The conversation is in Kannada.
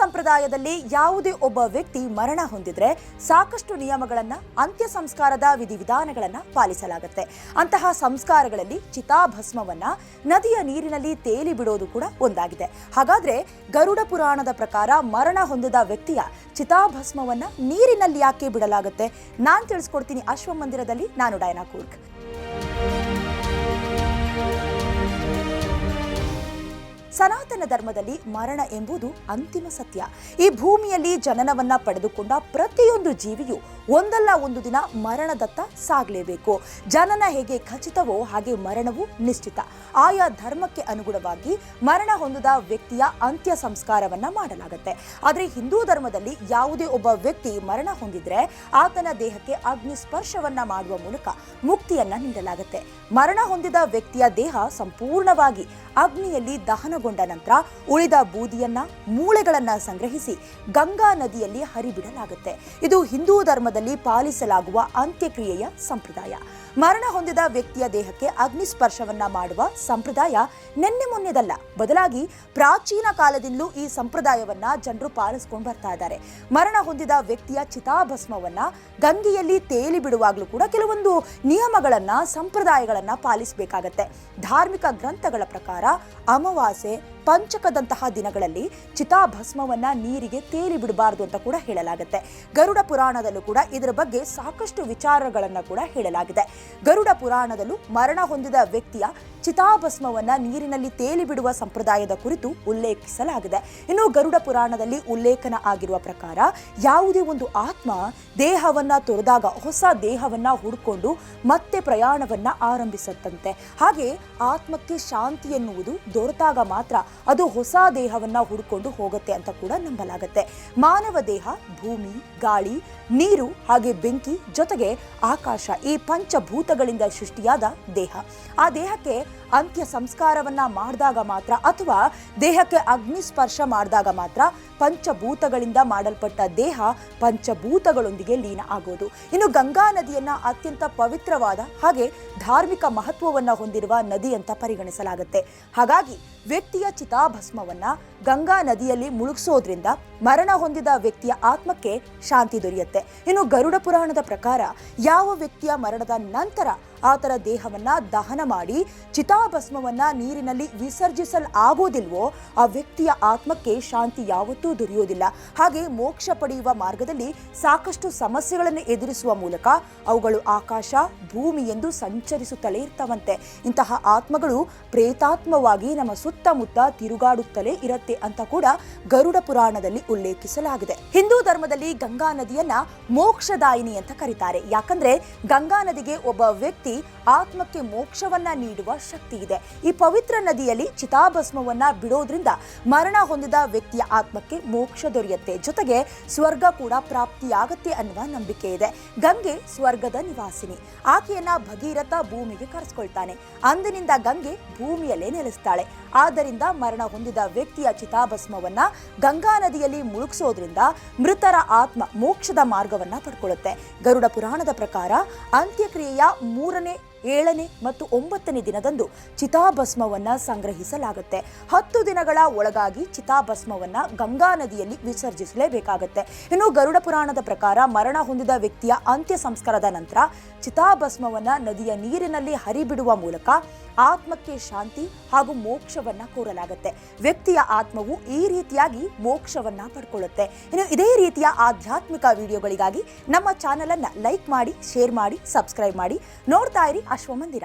ಸಂಪ್ರದಾಯದಲ್ಲಿ ಯಾವುದೇ ಒಬ್ಬ ವ್ಯಕ್ತಿ ಮರಣ ಹೊಂದಿದ್ರೆ ಸಾಕಷ್ಟು ನಿಯಮಗಳನ್ನ ಅಂತ್ಯ ಸಂಸ್ಕಾರದ ವಿಧಿವಿಧಾನಗಳನ್ನು ಪಾಲಿಸಲಾಗುತ್ತೆ. ಅಂತಹ ಸಂಸ್ಕಾರಗಳಲ್ಲಿ ಚಿತಾಭಸ್ಮವನ್ನ, ನದಿಯ ನೀರಿನಲ್ಲಿ ತೇಲಿ ಬಿಡೋದು ಕೂಡ ಒಂದಾಗಿದೆ. ಹಾಗಾದ್ರೆ ಗರುಡ ಪುರಾಣದ ಪ್ರಕಾರ ಮರಣ ಹೊಂದಿದ ವ್ಯಕ್ತಿಯ ಚಿತಾಭಸ್ಮವನ್ನ ನೀರಿನಲ್ಲಿ ಯಾಕೆ ಬಿಡಲಾಗುತ್ತೆ? ನಾನ್ ತಿಳಿಸ್ಕೊಡ್ತೀನಿ ಅಶ್ವಮಂದಿರದಲ್ಲಿ ನಾನು ಡೈನಾ ಕೂರ್ಗ್. ಸನಾತನ ಧರ್ಮದಲ್ಲಿ ಮರಣ ಎಂಬುದು ಅಂತಿಮ ಸತ್ಯ. ಈ ಭೂಮಿಯಲ್ಲಿ ಜನನವನ್ನ ಪಡೆದುಕೊಂಡ ಪ್ರತಿಯೊಂದು ಜೀವಿಯು ಒಂದಲ್ಲ ಒಂದು ದಿನ ಮರಣದತ್ತ ಸಾಗಲೇಬೇಕು. ಜನನ ಹೇಗೆ ಖಚಿತವೋ ಹಾಗೆ ಮರಣವು ನಿಶ್ಚಿತ. ಆಯಾ ಧರ್ಮಕ್ಕೆ ಅನುಗುಣವಾಗಿ ಮರಣ ಹೊಂದಿದ ವ್ಯಕ್ತಿಯ ಅಂತ್ಯ ಸಂಸ್ಕಾರವನ್ನ ಮಾಡಲಾಗುತ್ತೆ. ಆದರೆ ಹಿಂದೂ ಧರ್ಮದಲ್ಲಿ ಯಾವುದೇ ಒಬ್ಬ ವ್ಯಕ್ತಿ ಮರಣ ಹೊಂದಿದ್ರೆ ಆತನ ದೇಹಕ್ಕೆ ಅಗ್ನಿ ಸ್ಪರ್ಶವನ್ನ ಮಾಡುವ ಮೂಲಕ ಮುಕ್ತಿಯನ್ನ ನೀಡಲಾಗುತ್ತೆ. ಮರಣ ಹೊಂದಿದ ವ್ಯಕ್ತಿಯ ದೇಹ ಸಂಪೂರ್ಣವಾಗಿ ಅಗ್ನಿಯಲ್ಲಿ ದಹನಗೊಂಡ ನಂತರ ಉಳಿದ ಬೂದಿಯನ್ನ ಮೂಳೆಗಳನ್ನ ಸಂಗ್ರಹಿಸಿ ಗಂಗಾ ನದಿಯಲ್ಲಿ ಹರಿಬಿಡಲಾಗುತ್ತೆ. ಇದು ಹಿಂದೂ ಧರ್ಮದಲ್ಲಿ ಪಾಲಿಸಲಾಗುವ ಅಂತ್ಯಕ್ರಿಯೆಯ ಸಂಪ್ರದಾಯ. ಮರಣ ಹೊಂದಿದ ವ್ಯಕ್ತಿಯ ದೇಹಕ್ಕೆ ಅಗ್ನಿ ಸ್ಪರ್ಶವನ್ನ ಮಾಡುವ ಸಂಪ್ರದಾಯ ನಿನ್ನೆ ಮೊನ್ನೆದಲ್ಲ. ಬದಲಾಗಿ ಪ್ರಾಚೀನ ಕಾಲದಿಂದಲೂ ಈ ಸಂಪ್ರದಾಯವನ್ನ ಜನರು ಪಾಲಿಸ್ಕೊಂಡು ಬರ್ತಾ ಇದ್ದಾರೆ. ಮರಣ ಹೊಂದಿದ ವ್ಯಕ್ತಿಯ ಚಿತಾಭಸ್ಮವನ್ನ ಗಂಗೆಯಲ್ಲಿ ತೇಲಿ ಬಿಡುವಾಗಲೂ ಕೂಡ ಕೆಲವೊಂದು ನಿಯಮಗಳನ್ನ, ಸಂಪ್ರದಾಯಗಳನ್ನ ಪಾಲಿಸಬೇಕಾಗತ್ತೆ. ಧಾರ್ಮಿಕ ಗ್ರಂಥಗಳ ಪ್ರಕಾರ ಅಮಾವಾಸ್ಯೆ ಪಂಚಕದಂತಹ ದಿನಗಳಲ್ಲಿ ಚಿತಾಭಸ್ಮವನ್ನ ನೀರಿಗೆ ತೇಲಿ ಬಿಡಬಾರದು ಅಂತ ಕೂಡ ಹೇಳಲಾಗುತ್ತೆ. ಗರುಡ ಪುರಾಣದಲ್ಲೂ ಕೂಡ ಇದರ ಬಗ್ಗೆ ಸಾಕಷ್ಟು ವಿಚಾರಗಳನ್ನು ಕೂಡ ಹೇಳಲಾಗಿದೆ. ಗರುಡ ಪುರಾಣದಲ್ಲೂ ಮರಣ ಹೊಂದಿದ ವ್ಯಕ್ತಿಯ ಚಿತಾಭಸ್ಮವನ್ನ ನೀರಿನಲ್ಲಿ ತೇಲಿ ಬಿಡುವ ಸಂಪ್ರದಾಯದ ಕುರಿತು ಉಲ್ಲೇಖಿಸಲಾಗಿದೆ. ಇನ್ನು ಗರುಡ ಪುರಾಣದಲ್ಲಿ ಉಲ್ಲೇಖನ ಆಗಿರುವ ಪ್ರಕಾರ ಯಾವುದೇ ಒಂದು ಆತ್ಮ ದೇಹವನ್ನ ತೊರೆದಾಗ ಹೊಸ ದೇಹವನ್ನ ಹುಡ್ಕೊಂಡು ಮತ್ತೆ ಪ್ರಯಾಣವನ್ನ ಆರಂಭಿಸುತ್ತಂತೆ. ಹಾಗೆ ಆತ್ಮಕ್ಕೆ ಶಾಂತಿ ಎನ್ನುವುದು ದೊರೆತಾಗ ಮಾತ್ರ ಅದು ಹೊಸ ದೇಹವನ್ನ ಹುಡ್ಕೊಂಡು ಹೋಗುತ್ತೆ ಅಂತ ಕೂಡ ನಂಬಲಾಗುತ್ತೆ. ಮಾನವ ದೇಹ, ಭೂಮಿ, ಗಾಳಿ, ನೀರು ಹಾಗೆ ಬೆಂಕಿ ಜೊತೆಗೆ ಆಕಾಶ ಈ ಪಂಚಭೂತಗಳಿಂದ ಸೃಷ್ಟಿಯಾದ ದೇಹ. ಆ ದೇಹಕ್ಕೆ ಅಂತ್ಯ ಸಂಸ್ಕಾರವನ್ನ ಮಾಡಿದಾಗ ಮಾತ್ರ ಅಥವಾ ದೇಹಕ್ಕೆ ಅಗ್ನಿ ಸ್ಪರ್ಶ ಮಾಡಿದಾಗ ಮಾತ್ರ ಪಂಚಭೂತಗಳಿಂದ ಮಾಡಲ್ಪಟ್ಟ ದೇಹ ಪಂಚಭೂತಗಳೊಂದಿಗೆ ಲೀನ ಆಗೋದು. ಇನ್ನು ಗಂಗಾ ನದಿಯನ್ನ ಅತ್ಯಂತ ಪವಿತ್ರವಾದ ಹಾಗೆ ಧಾರ್ಮಿಕ ಮಹತ್ವವನ್ನ ಹೊಂದಿರುವ ನದಿ ಅಂತ ಪರಿಗಣಿಸಲಾಗುತ್ತೆ. ಹಾಗಾಗಿ ವ್ಯಕ್ತಿಯ ಚಿತಾಭಸ್ಮವನ್ನ ಗಂಗಾ ನದಿಯಲ್ಲಿ ಮುಳುಗಿಸೋದ್ರಿಂದ ಮರಣ ಹೊಂದಿದ ವ್ಯಕ್ತಿಯ ಆತ್ಮಕ್ಕೆ ಶಾಂತಿ ದೊರೆಯುತ್ತೆ. ಇನ್ನು ಗರುಡ ಪುರಾಣದ ಪ್ರಕಾರ ಯಾವ ವ್ಯಕ್ತಿಯ ಮರಣದ ನಂತರ ಆತರ ದೇಹವನ್ನ ದಹನ ಮಾಡಿ ಚಿತಾಭಸ್ಮವನ್ನ ನೀರಿನಲ್ಲಿ ವಿಸರ್ಜಿಸಲ್ ಆಗೋದಿಲ್ವೋ ಆ ವ್ಯಕ್ತಿಯ ಆತ್ಮಕ್ಕೆ ಶಾಂತಿ ಯಾವತ್ತೂ ದೊರೆಯೋದಿಲ್ಲ ಹಾಗೆ ಮೋಕ್ಷ ಪಡೆಯುವ ಮಾರ್ಗದಲ್ಲಿ ಸಾಕಷ್ಟು ಸಮಸ್ಯೆಗಳನ್ನು ಎದುರಿಸುವ ಮೂಲಕ ಅವುಗಳು ಆಕಾಶ, ಭೂಮಿ ಎಂದು ಸಂಚರಿಸುತ್ತಲೇ ಇರ್ತವಂತೆ. ಇಂತಹ ಆತ್ಮಗಳು ಪ್ರೇತಾತ್ಮವಾಗಿ ನಮ್ಮ ಸುತ್ತಮುತ್ತ ತಿರುಗಾಡುತ್ತಲೇ ಇರುತ್ತೆ ಅಂತ ಕೂಡ ಗರುಡ ಪುರಾಣದಲ್ಲಿ ಉಲ್ಲೇಖಿಸಲಾಗಿದೆ. ಹಿಂದೂ ಧರ್ಮದಲ್ಲಿ ಗಂಗಾ ನದಿಯನ್ನ ಮೋಕ್ಷದಾಯಿನಿ ಅಂತ ಕರೀತಾರೆ. ಯಾಕಂದ್ರೆ ಗಂಗಾ ನದಿಗೆ ಒಬ್ಬ ವ್ಯಕ್ತಿ ಆತ್ಮಕ್ಕೆ ಮೋಕ್ಷವನ್ನ ನೀಡುವ ಶಕ್ತಿ ಇದೆ. ಈ ಪವಿತ್ರ ನದಿಯಲ್ಲಿ ಚಿತಾಭಸ್ಮವನ್ನ ಬಿಡೋದ್ರಿಂದ ಮರಣ ಹೊಂದಿದ ವ್ಯಕ್ತಿಯ ಆತ್ಮಕ್ಕೆ ಮೋಕ್ಷ ದೊರೆಯುತ್ತೆ. ಜೊತೆಗೆ ಸ್ವರ್ಗ ಕೂಡ ಪ್ರಾಪ್ತಿಯಾಗತ್ತೆ ಅನ್ನುವ ನಂಬಿಕೆ ಇದೆ. ಗಂಗೆ ಸ್ವರ್ಗದ ನಿವಾಸಿನಿ. ಆಕೆಯನ್ನ ಭಗೀರಥ ಭೂಮಿಗೆ ಕರೆಸ್ಕೊಳ್ತಾನೆ. ಅಂದಿನಿಂದ ಗಂಗೆ ಭೂಮಿಯಲ್ಲೇ ನೆಲೆಸ್ತಾಳೆ. ಆದ್ದರಿಂದ ಮರಣ ಹೊಂದಿದ ವ್ಯಕ್ತಿಯ ಚಿತಾಭಸ್ಮವನ್ನ ಗಂಗಾ ನದಿಯಲ್ಲಿ ಮುಳುಗಿಸೋದ್ರಿಂದ ಮೃತರ ಆತ್ಮ ಮೋಕ್ಷದ ಮಾರ್ಗವನ್ನ ಪಡ್ಕೊಳ್ಳುತ್ತೆ. ಗರುಡ ಪುರಾಣದ ಪ್ರಕಾರ ಅಂತ್ಯಕ್ರಿಯೆಯ ಮೂರನೇ, ಏಳನೇ ಮತ್ತು ಒಂಬತ್ತನೇ ದಿನದಂದು ಚಿತಾಭಸ್ಮವನ್ನ ಸಂಗ್ರಹಿಸಲಾಗುತ್ತೆ. ಹತ್ತು ದಿನಗಳ ಒಳಗಾಗಿ ಚಿತಾಭಸ್ಮವನ್ನ ಗಂಗಾ ನದಿಯಲ್ಲಿ ವಿಸರ್ಜಿಸಲೇಬೇಕಾಗುತ್ತೆ. ಇನ್ನು ಗರುಡ ಪುರಾಣದ ಪ್ರಕಾರ ಮರಣ ಹೊಂದಿದ ವ್ಯಕ್ತಿಯ ಅಂತ್ಯ ಸಂಸ್ಕಾರದ ನಂತರ ಚಿತಾಭಸ್ಮವನ್ನ ನದಿಯ ನೀರಿನಲ್ಲಿ ಹರಿಬಿಡುವ ಮೂಲಕ ಆತ್ಮಕ್ಕೆ ಶಾಂತಿ ಹಾಗೂ ಮೋಕ್ಷವನ್ನ ಕೋರಲಾಗುತ್ತೆ. ವ್ಯಕ್ತಿಯ ಆತ್ಮವು ಈ ರೀತಿಯಾಗಿ ಮೋಕ್ಷವನ್ನ ಪಡ್ಕೊಳ್ಳುತ್ತೆ. ಇನ್ನು ಇದೇ ರೀತಿಯ ಆಧ್ಯಾತ್ಮಿಕ ವಿಡಿಯೋಗಳಿಗಾಗಿ ನಮ್ಮ ಚಾನಲ್ ಅನ್ನ ಲೈಕ್ ಮಾಡಿ, ಶೇರ್ ಮಾಡಿ, ಸಬ್ಸ್ಕ್ರೈಬ್ ಮಾಡಿ. ನೋಡ್ತಾ ಇರಿ ಅಶ್ವಮಂದಿರ.